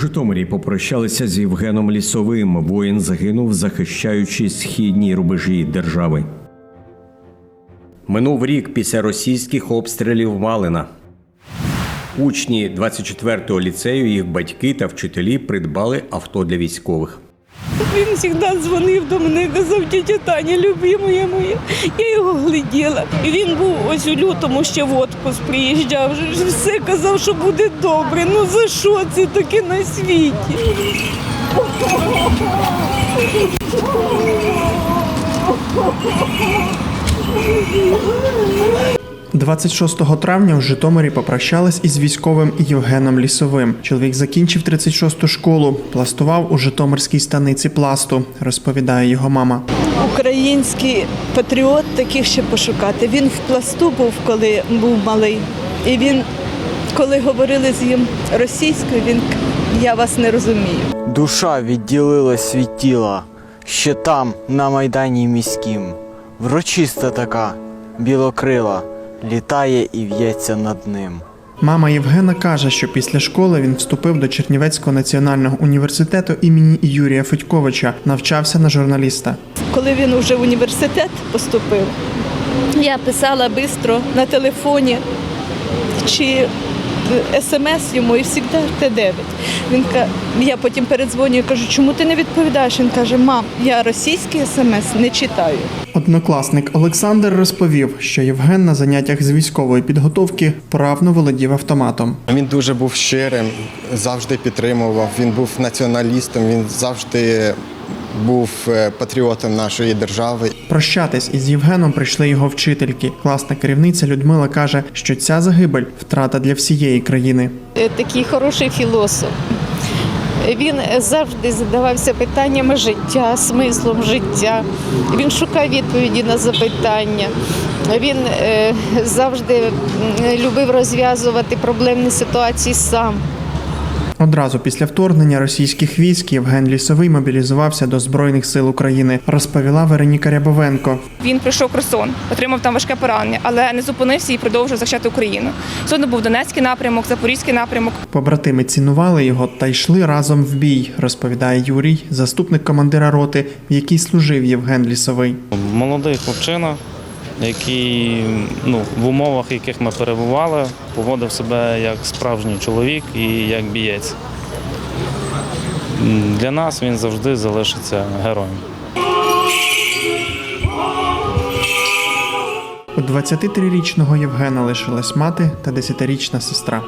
Житомирі попрощалися з Євгеном Лісовим. Воїн загинув, захищаючи східні рубежі держави. Минув рік після російських обстрілів Малина. Учні 24-го ліцею, їх батьки та вчителі придбали авто для військових. Він завжди дзвонив до мене, казав, тітя Таня, любимая моя. Я його гляділа. І він був ось у лютому ще в отпуск приїжджав. Все казав, що буде добре. Ну за що це таке на світі? 26 травня у Житомирі попрощались із військовим Євгеном Лісовим. Чоловік закінчив 36-ту школу, пластував у Житомирській станиці пласту, розповідає його мама. Український патріот таких ще пошукати. Він в пласту був, коли був малий. І він, коли говорили з ним російською, він я вас не розумію. Душа відділилась від тіла, ще там, на майдані міськім. Врочиста така, білокрила, літає і в'ється над ним. Мама Євгена каже, що після школи він вступив до Чернівецького національного університету імені Юрія Федьковича, навчався на журналіста. Коли він вже в університет поступив, я писала швидко на телефоні чи смс йому і завжди Т9. Він я потім передзвонюю, кажу, чому ти не відповідаєш? Він каже, мам, я російський смс не читаю. Однокласник Олександр розповів, що Євген на заняттях з військової підготовки вправно володів автоматом. Він дуже був щирим, завжди підтримував. Він був націоналістом, він завжди був е, патріотом нашої держави. Прощатись із Євгеном прийшли його вчительки. Класна керівниця Людмила каже, що ця загибель втрата для всієї країни. Е, такий хороший філософ. Він завжди задавався питаннями життя, смислом життя. Він шукав відповіді на запитання. Він е, завжди любив розв'язувати проблемні ситуації сам. Одразу після вторгнення російських військ Євген Лісовий мобілізувався до Збройних сил України, розповіла Вероніка Рябовенко. Він пройшов Херсон, отримав там важке поранення, але не зупинився і продовжив захищати Україну. Сьогодні був Донецький напрямок, Запорізький напрямок. Побратими цінували його та йшли разом в бій, розповідає Юрій, заступник командира роти, в якій служив Євген Лісовий. Молодий хлопчина, який ну, в умовах, в яких ми перебували, поводив себе як справжній чоловік і як бієць. Для нас він завжди залишиться героєм. У 23-річного Євгена лишилась мати та 10-річна сестра.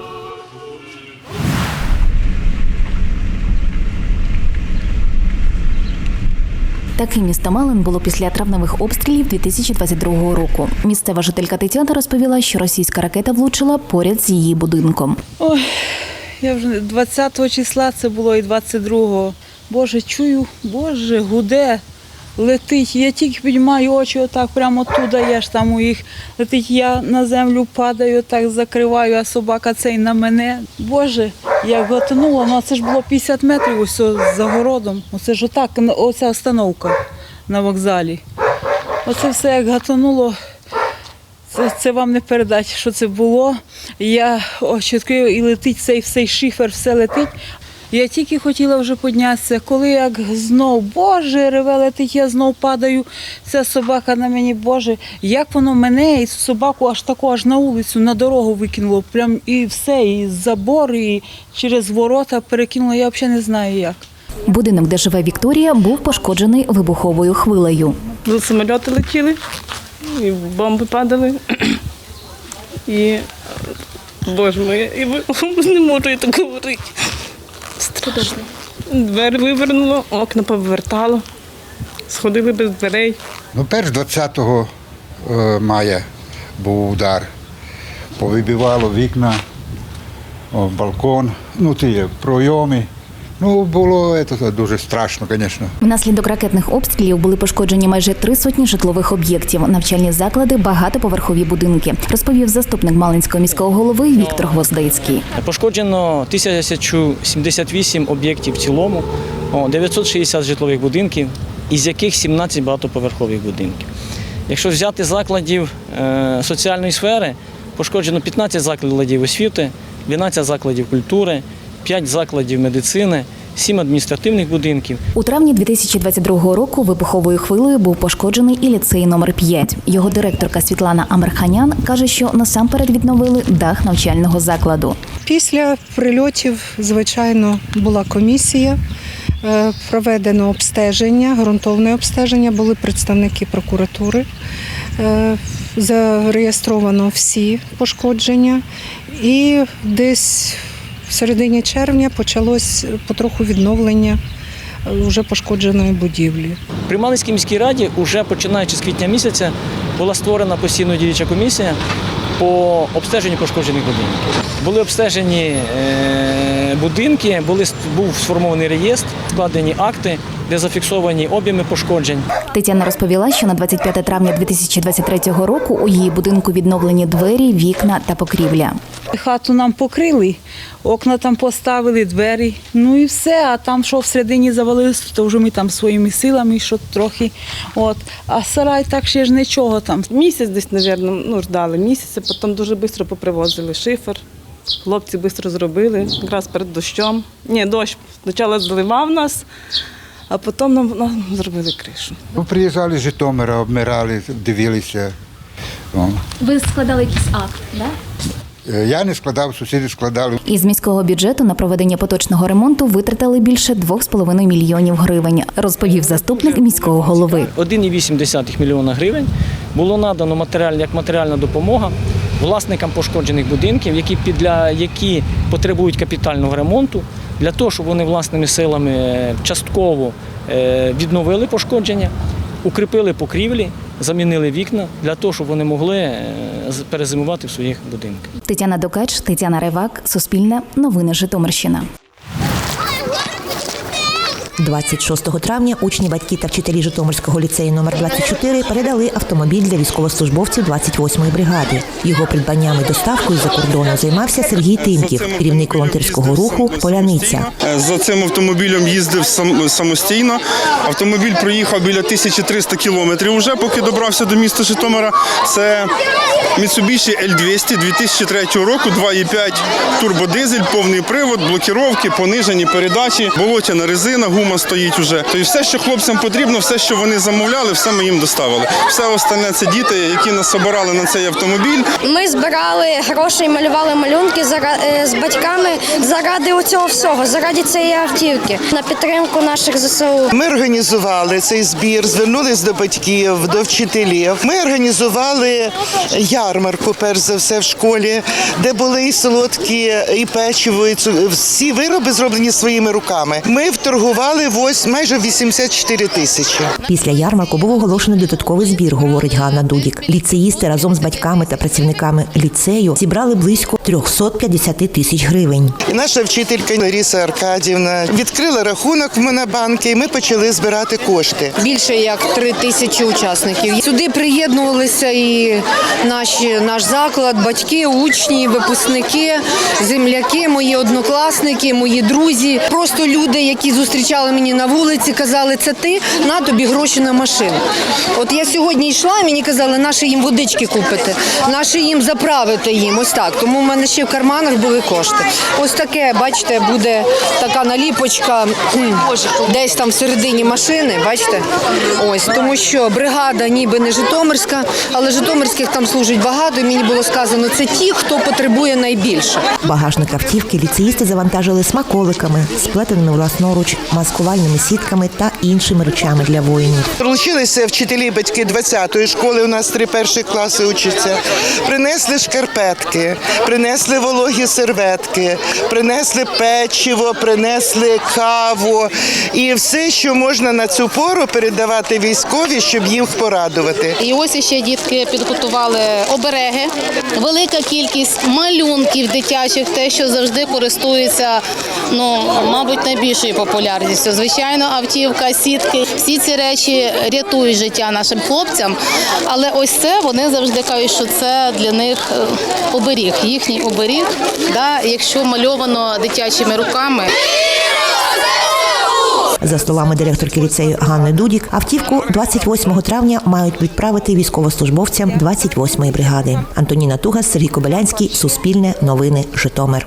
Таким місто Малин було після травневих обстрілів 2022 року. Місцева жителька Тетяна розповіла, що російська ракета влучила поряд з її будинком. Ой, я вже 20 числа це було і 22-го. Боже, чую, Боже, гуде, летить. Я тільки піднімаю очі отак, прямо туди, я ж там у їх летить. Я на землю падаю, так закриваю, а собака цей на мене. Боже, як готануло, ну це ж було 50 метрів ось о- за городом. Оце ж отак, оця остановка на вокзалі. Оце все як гатануло. Це, це вам не передати, що це було. Я очі відкрию і летить цей всей шифер, все летить. Я тільки хотіла вже піднятися, коли як знов, Боже, реве летить, я знов падаю. Ця собака на мені, Боже, як воно мене і собаку аж таку, аж на вулицю, на дорогу викинуло. Прям і все, і забор, і через ворота перекинуло, я взагалі не знаю як. Будинок, де живе Вікторія, був пошкоджений вибуховою хвилею. Самоліти летіли, і бомби падали. І боже мій, і не можу я так говорити. Страшно. Двері вивернуло, окна повертало, сходили без дверей. Ну, перш 20 е, мая був удар. Повибивало вікна, балкон, ну ті пройоми. Ну, було це, дуже страшно, звісно. Внаслідок ракетних обстрілів були пошкоджені майже три сотні житлових об'єктів, навчальні заклади, багатоповерхові будинки, розповів заступник Малинського міського голови Віктор Гвоздецький. Пошкоджено 1078 об'єктів в цілому, о, 960 житлових будинків, із яких 17 багатоповерхових будинків. Якщо взяти закладів е, соціальної сфери, пошкоджено 15 закладів освіти, 12 закладів культури 5 закладів медицини, 7 адміністративних будинків. У травні 2022 року вибуховою хвилею був пошкоджений і ліцей номер 5 Його директорка Світлана Амерханян каже, що насамперед відновили дах навчального закладу. Після прильотів, звичайно, була комісія. е, Проведено обстеження, ґрунтовне обстеження, були представники прокуратури. Е, Зареєстровано всі пошкодження. І десь в середині червня почалось потроху відновлення вже пошкодженої будівлі. При Малинській міській раді, уже починаючи з квітня місяця, була створена постійно діюча комісія по обстеженню пошкоджених будинків. Були обстежені е, будинки, були, був сформований реєстр, складені акти, де зафіксовані об'єми пошкоджень. Тетяна розповіла, що на 25 травня 2023 року у її будинку відновлені двері, вікна та покрівля. Хату нам покрили, окна там поставили, двері. Ну і все. А там, що всередині завалилось, то вже ми там своїми силами, що трохи. От. А сарай так ще ж нічого там. Місяць десь, мабуть, ну, ждали місяця, потім дуже швидко попривозили шифер. Хлопці швидко зробили, якраз перед дощом. Ні, дощ спочатку заливав нас, а потім нам, нам зробили кришу. Ну, приїжджали з Житомира, обмирали, дивилися. Ви складали якийсь акт, так? Е, Я не складав, сусіди складали. Із міського бюджету на проведення поточного ремонту витратили більше 2,5 мільйонів гривень, розповів заступник міського голови. 1,8 мільйона гривень було надано матеріаль, як матеріальна допомога власникам пошкоджених будинків, які, під- для, які потребують капітального ремонту, для того, щоб вони власними силами е, частково е, відновили пошкодження, укріпили покрівлі, замінили вікна, для того, щоб вони могли е, перезимувати в своїх будинках. Тетяна Докач, Тетяна Ревак, Суспільне, Новини Житомирщина. 26 травня учні, батьки та вчителі Житомирського ліцею номер 24 передали автомобіль для військовослужбовців 28-ї бригади. Його придбанням і доставкою за кордону займався Сергій Тимків, керівник волонтерського руху Поляниця. За цим автомобілем їздив сам, самостійно. Автомобіль проїхав біля 1300 кілометрів уже, поки добрався до міста Житомира. Це Mitsubishi L200 2003 року, 2,5 турбодизель, повний привод, блокіровки, понижені передачі, болотяна резина, гума стоїть уже. Тобто все, що хлопцям потрібно, все, що вони замовляли, все ми їм доставили. Все остальне це діти, які нас обирали на цей автомобіль. Ми збирали гроші і малювали малюнки зара- е, з батьками заради цього всього, заради цієї автівки на підтримку наших ЗСУ. Ми організували цей збір, звернулись до батьків, до вчителів. Ми організували ярмарку, перш за все, в школі, де були і солодкі, і печиво, і цу- всі вироби зроблені своїми руками. Ми вторгували ось майже 84 тисячі. Після ярмарку був оголошений додатковий збір, говорить Ганна Дудік. Ліцеїсти разом з батьками та працівниками ліцею зібрали близько 350 тисяч гривень. І наша вчителька Лариса Аркадівна відкрила рахунок в Монобанки, і ми почали збирати кошти. Більше як три тисячі учасників. Сюди приєднувалися і наші, наш заклад, батьки, учні, випускники, земляки, мої однокласники, мої друзі. Просто люди, які зустрічали мені на вулиці, казали, це ти, на тобі гроші на машину. От я сьогодні йшла, мені казали, наші їм водички купити, наші їм заправити їм. Ось так. Тому в мене ще в карманах були кошти. Ось таке, бачите, буде така наліпочка десь там всередині машини. Бачите? Ось тому, що бригада ніби не Житомирська, але Житомирських там служить багато. І мені було сказано, це ті, хто потребує найбільше. Багажник автівки ліцеїсти завантажили смаколиками, сплетеними власноруч, маскувальними сітками та іншими речами для воїнів. Долучилися вчителі батьки 20-ї школи. У нас три перші класи учаться. Принесли шкарпетки, принесли вологі серветки, принесли печиво, принесли каву і все, що можна на цю пору передавати військові, щоб їх порадувати. І ось ще дітки підготували обереги, велика кількість малюнків дитячих, те, що завжди користується, ну мабуть, найбільшою популярністю. Звичайно, автівка, сітки, всі ці речі рятують життя нашим хлопцям. Але ось це вони завжди кажуть, що це для них е, оберіг, їхній оберіг, да, якщо мальовано дитячими руками. За словами директорки ліцею Ганни Дудік, автівку 28 травня мають відправити військовослужбовцям 28-ї бригади. Антоніна Тугас, Сергій Кобилянський, Суспільне, Новини, Житомир.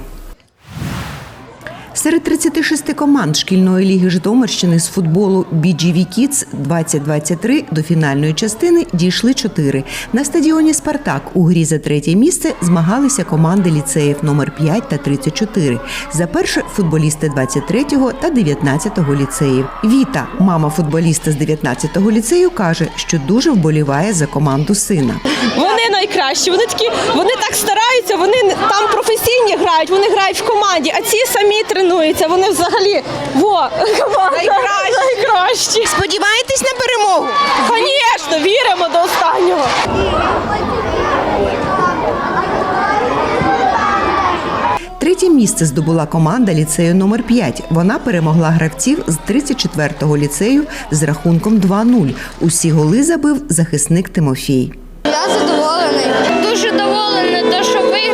Серед 36 команд шкільної ліги Житомирщини з футболу BGV Kids 2023 до фінальної частини дійшли чотири. На стадіоні Спартак у грі за третє місце змагалися команди ліцеїв номер 5 та 34. За перше футболісти 23-го та 19-го ліцеїв. Віта, мама футболіста з 19-го ліцею, каже, що дуже вболіває за команду сина. Вони найкращі. Вони такі, вони так стараються. Вони там професійні грають. Вони грають в команді, а ці самі тренуються. Вони взагалі во команда найкращі. найкращі. Сподіваєтесь на перемогу? Звісно, віримо до останнього. Третє місце здобула команда ліцею номер 5 Вона перемогла гравців з 34-го ліцею з рахунком 2-0. Усі голи забив захисник Тимофій. Я задоволений. Дуже доволений, те, що третє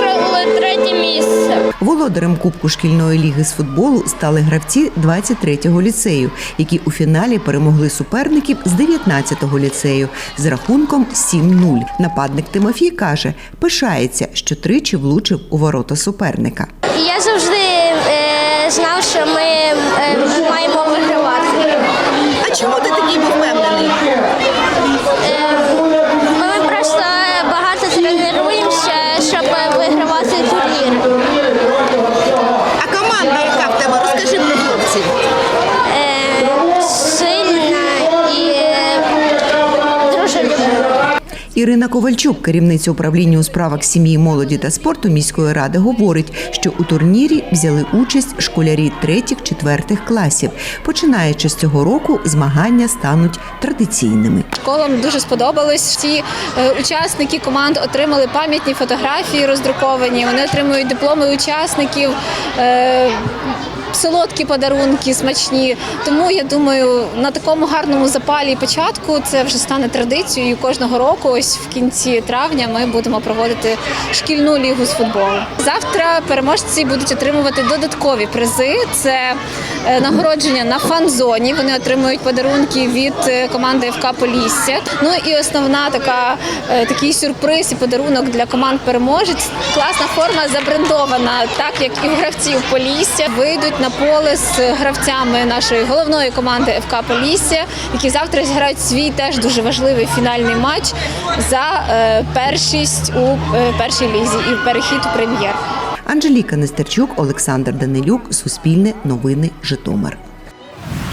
місце. Володарем Кубку шкільної ліги з футболу стали гравці 23-го ліцею, які у фіналі перемогли суперників з 19-го ліцею з рахунком 7-0. Нападник Тимофій каже, пишається, що тричі влучив у ворота суперника. Я завжди е, знав, що Ірина Ковальчук, керівниця управління у справах сім'ї, молоді та спорту міської ради, говорить, що у турнірі взяли участь школярі третіх-четвертих класів. Починаючи з цього року, змагання стануть традиційними. Школам дуже сподобалось. Всі е, учасники команд отримали пам'ятні фотографії роздруковані. Вони отримують дипломи учасників. Солодкі подарунки, смачні. Тому я думаю, на такому гарному запалі початку це вже стане традицією. Кожного року, ось в кінці травня, ми будемо проводити шкільну лігу з футболу. Завтра переможці будуть отримувати додаткові призи. Це е, нагородження на фан-зоні. Вони отримують подарунки від е, команди ФК Полісся. Ну і основна така е, такий сюрприз і подарунок для команд переможець. Класна форма забрендована, так як і у гравців Полісся вийдуть на поле з гравцями нашої головної команди ФК Полісся, які завтра зіграють свій теж дуже важливий фінальний матч за е, першість у е, першій лізі і перехід у прем'єр. Анжеліка Нестерчук, Олександр Данилюк, Суспільне новини, Житомир.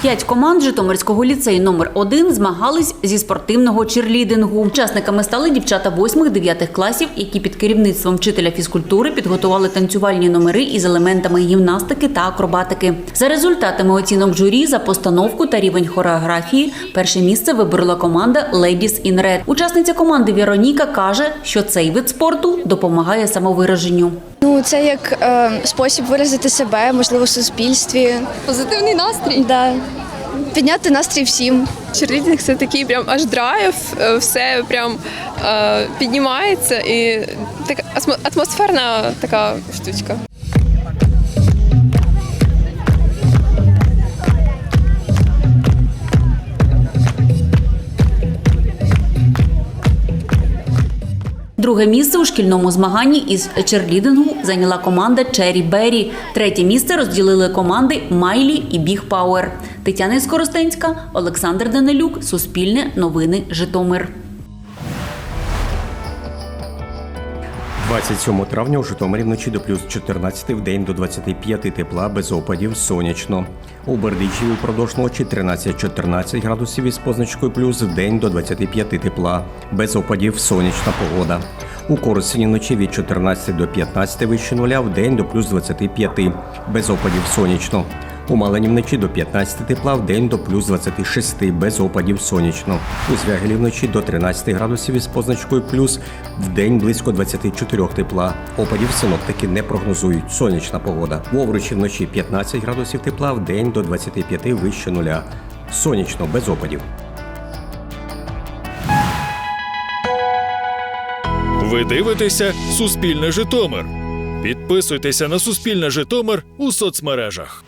П'ять команд Житомирського ліцею номер 1 змагались зі спортивного черлідингу. Учасниками стали дівчата 8-9 класів, які під керівництвом вчителя фізкультури підготували танцювальні номери із елементами гімнастики та акробатики. За результатами оцінок журі за постановку та рівень хореографії перше місце виборола команда Ladies in Red. Учасниця команди Вероніка каже, що цей вид спорту допомагає самовираженню. Ну, це як е, спосіб виразити себе, можливо, в суспільстві. Позитивний настрій. Да. Підняти настрій всім. Черлідинг це такий прям аж драйв, е, все прям е, піднімається і така атмо- атмосферна така штучка. Друге місце у шкільному змаганні із черлідингу зайняла команда Черрі Беррі. Третє місце розділили команди Майлі і Біг Пауер. Тетяна Скоростенська, Олександр Данилюк, Суспільне, Новини, Житомир. 27 травня у Житомирі вночі до плюс 14, в день до 25 тепла, без опадів, сонячно. У Бердичеві впродовж ночі 13-14 градусів із позначкою плюс, в день до 25 тепла, без опадів, сонячна погода. У Коросині вночі від 14 до 15 вище нуля, в день до плюс 25, без опадів, сонячно. У Малині вночі до 15 тепла, в день до плюс 26, без опадів сонячно. У Звягелі вночі до 13 градусів із позначкою плюс, в день близько 24 тепла. Опадів синоптики не прогнозують. Сонячна погода. В Овручі вночі 15 градусів тепла, в день до 25 вище нуля. Сонячно, без опадів. Ви дивитеся Суспільне Житомир. Підписуйтеся на Суспільне Житомир у соцмережах.